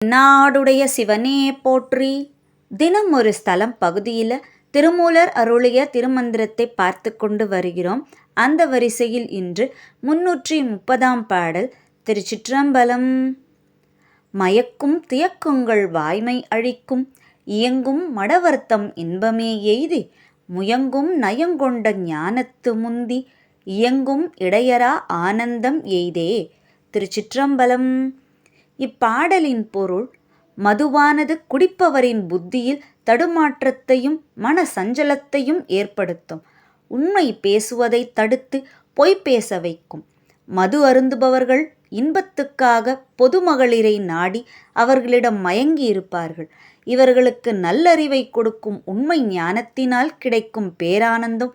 நாடுடைய சிவனே போற்றி. தினம் ஒரு ஸ்தலம் பகுதியில் திருமூலர் அருளிய திருமந்திரத்தை பார்த்து கொண்டு வருகிறோம். அந்த வரிசையில் இன்று முன்னூற்றி முப்பதாம் பாடல் திருச்சிற்றம்பலம். மயக்கும் தியக்குங்கள் வாய்மை அழிக்கும் இயங்கும் மடவர்த்தம் இன்பமே எய்தி முயங்கும் நயங்கொண்ட ஞானத்து முந்தி இயங்கும் இடையரா ஆனந்தம் எய்தே. திருச்சிற்றம்பலம். இப்பாடலின் பொருள் மதுவானது குடிப்பவரின் புத்தியில் தடுமாற்றத்தையும் மன சஞ்சலத்தையும் ஏற்படுத்தும். உண்மை பேசுவதை தடுத்து பொய் பேச வைக்கும். மது அருந்துபவர்கள் இன்பத்துக்காக பொதுமகளிரை நாடி அவர்களிடம் மயங்கி இருப்பார்கள். இவர்களுக்கு நல்லறிவை கொடுக்கும் உண்மை ஞானத்தினால் கிடைக்கும் பேரானந்தம்